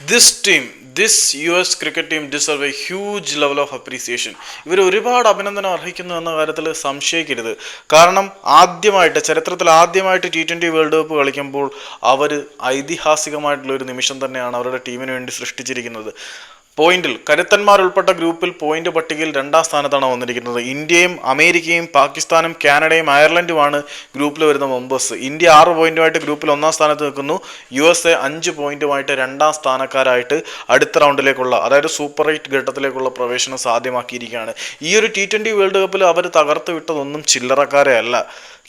This team this U S cricket team deserve a huge level of appreciation ഇവർ ഒരുപാട് അഭിനന്ദനം അർഹിക്കുന്നു എന്ന കാര്യത്തിൽ സംശയിക്കരുത്. കാരണം ആദ്യമായിട്ട് ചരിത്രത്തിൽ ആദ്യമായിട്ട് ടി ട്വന്റി വേൾഡ് കപ്പ് കളിക്കുമ്പോൾ അവർ ഐതിഹാസികമായിട്ടുള്ള ഒരു നിമിഷം തന്നെയാണ് അവരുടെ ടീമിന് വേണ്ടി സൃഷ്ടിച്ചിരിക്കുന്നത്. പോയിന്റിൽ കരുത്തന്മാർ ഉൾപ്പെട്ട ഗ്രൂപ്പിൽ പോയിന്റ് പട്ടികയിൽ രണ്ടാം സ്ഥാനത്താണ് വന്നിരിക്കുന്നത്. ഇന്ത്യയും അമേരിക്കയും പാകിസ്ഥാനും കാനഡയും അയർലൻഡുമാണ് ഗ്രൂപ്പിൽ വരുന്ന മെമ്പേഴ്സ് ഇന്ത്യ ആറ് പോയിന്റുമായിട്ട് ഗ്രൂപ്പിൽ ഒന്നാം സ്ഥാനത്ത് നിൽക്കുന്നു. യു എസ് എ അഞ്ച് പോയിന്റുമായിട്ട് രണ്ടാം സ്ഥാനക്കാരായിട്ട് അടുത്ത റൗണ്ടിലേക്കുള്ള അതായത് സൂപ്പർ എയ്റ്റ് ഘട്ടത്തിലേക്കുള്ള പ്രവേശനം സാധ്യമാക്കിയിരിക്കുകയാണ്. ഈ ഒരു ടി ട്വന്റി വേൾഡ് കപ്പിൽ അവർ തകർത്ത് വിട്ടതൊന്നും ചില്ലറക്കാരെ അല്ല.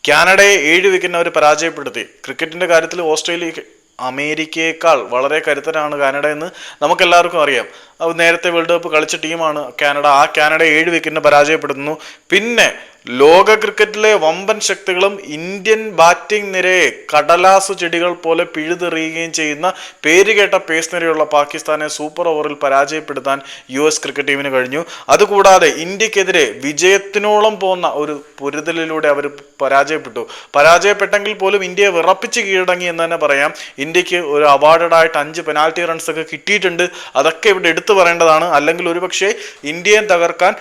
കാനഡയെ ഏഴ് വിക്കറ്റിന് അവർ പരാജയപ്പെടുത്തി. ക്രിക്കറ്റിന്റെ കാര്യത്തിൽ ഓസ്ട്രേലിയ അമേരിക്കയേക്കാൾ വളരെ കരുത്തരാണ് കാനഡ എന്ന് നമുക്കെല്ലാവർക്കും അറിയാം. നേരത്തെ വേൾഡ് കപ്പ് കളിച്ച ടീമാണ് കാനഡ. ആ കാനഡ ഏഴ് വിക്കറ്റിന് പരാജയപ്പെടുന്നു. പിന്നെ ലോക ക്രിക്കറ്റിലെ വമ്പൻ ശക്തികളും ഇന്ത്യൻ ബാറ്റിംഗ് നിരയെ കടലാസു ചെടികൾ പോലെ പിഴുതെറിയുകയും ചെയ്യുന്ന പേരുകേട്ട പേസ് നിരയുള്ള പാകിസ്ഥാനെ സൂപ്പർ ഓവറിൽ പരാജയപ്പെടുത്താൻ യു എസ് ക്രിക്കറ്റ് ടീമിന് കഴിഞ്ഞു. അതുകൂടാതെ ഇന്ത്യക്കെതിരെ വിജയത്തിനോളം പോകുന്ന ഒരു പൊരുതലിലൂടെ അവർ പരാജയപ്പെട്ടു. പരാജയപ്പെട്ടെങ്കിൽ പോലും ഇന്ത്യയെ വിറപ്പിച്ച് കീഴടങ്ങി എന്ന് തന്നെ പറയാം. ഇന്ത്യയ്ക്ക് ഒരു അവാർഡഡ് ആയിട്ട് അഞ്ച് പെനാൽറ്റി ഒക്കെ കിട്ടിയിട്ടുണ്ട്. അതൊക്കെ ഇവിടെ എടുത്തു പറയേണ്ടതാണ്. അല്ലെങ്കിൽ ഒരുപക്ഷെ ഇന്ത്യയെ തകർക്കാൻ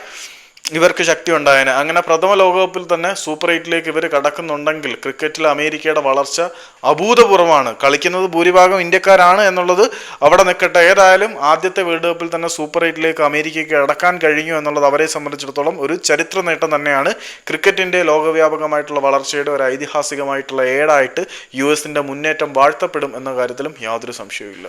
ഇവർക്ക് ശക്തി ഉണ്ടായേനെ. അങ്ങനെ പ്രഥമ ലോകകപ്പിൽ തന്നെ സൂപ്പർ എയ്റ്റിലേക്ക് ഇവർ കടക്കുന്നുണ്ടെങ്കിൽ ക്രിക്കറ്റിൽ അമേരിക്കയുടെ വളർച്ച അഭൂതപൂർവമാണ് കളിക്കുന്നത് ഭൂരിഭാഗം ഇന്ത്യക്കാരാണ് എന്നുള്ളത് അവിടെ നിൽക്കട്ടെ. ഏതായാലും ആദ്യത്തെ വേൾഡ് കപ്പിൽ തന്നെ സൂപ്പർ എയ്റ്റിലേക്ക് അമേരിക്കയ്ക്ക് കടക്കാൻ കഴിഞ്ഞു എന്നുള്ളത് അവരെ സംബന്ധിച്ചിടത്തോളം ഒരു ചരിത്ര നേട്ടം തന്നെയാണ്. ക്രിക്കറ്റിന്റെ ലോകവ്യാപകമായിട്ടുള്ള വളർച്ചയുടെ ഒരു ഐതിഹാസികമായിട്ടുള്ള ഏടായിട്ട് യു എസിന്റെ മുന്നേറ്റം വാഴ്ത്തപ്പെടും എന്ന കാര്യത്തിലും യാതൊരു സംശയവുമില്ല.